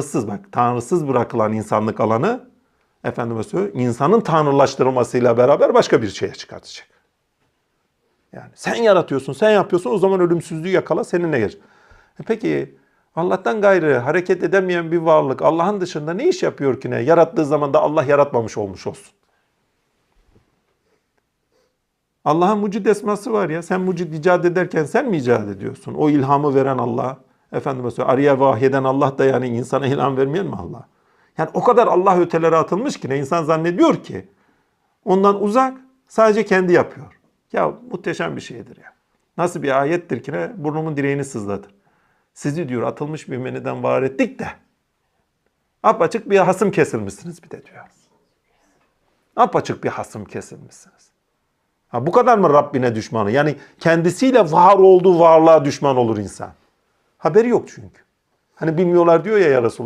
tanrısız bak tanrısız bırakılan insanlık alanı efendime söylüyorum insanın tanrılaştırılmasıyla beraber başka bir şeye çıkartacak. Yani sen yaratıyorsun, sen yapıyorsun o zaman ölümsüzlüğü yakala seninle gelir. E peki Allah'tan gayrı hareket edemeyen bir varlık Allah'ın dışında ne iş yapıyor ki ne? Yarattığı zaman da Allah yaratmamış olmuş olsun. Allah'ın mucid esması var ya. Sen mucid icat ederken sen mi icat ediyorsun? O ilhamı veren Allah. Efendime söyleyeyim arıya vahyeden Allah da yani insana ilham vermeyen mi Allah? Yani o kadar Allah ötelere atılmış ki ne insan zannediyor ki ondan uzak sadece kendi yapıyor. Ya muhteşem bir şeydir ya. Nasıl bir ayettir ki ne? Burnumun direğini sızladı. Sizi diyor atılmış bir meniden var ettik de apaçık bir hasım kesilmişsiniz bir de diyor. Apaçık bir hasım kesilmişsiniz. Ha, bu kadar mı Rabbine düşmanı? Yani kendisiyle var olduğu varlığa düşman olur insan. Haberi yok çünkü. Hani bilmiyorlar diyor ya ya Resulullah.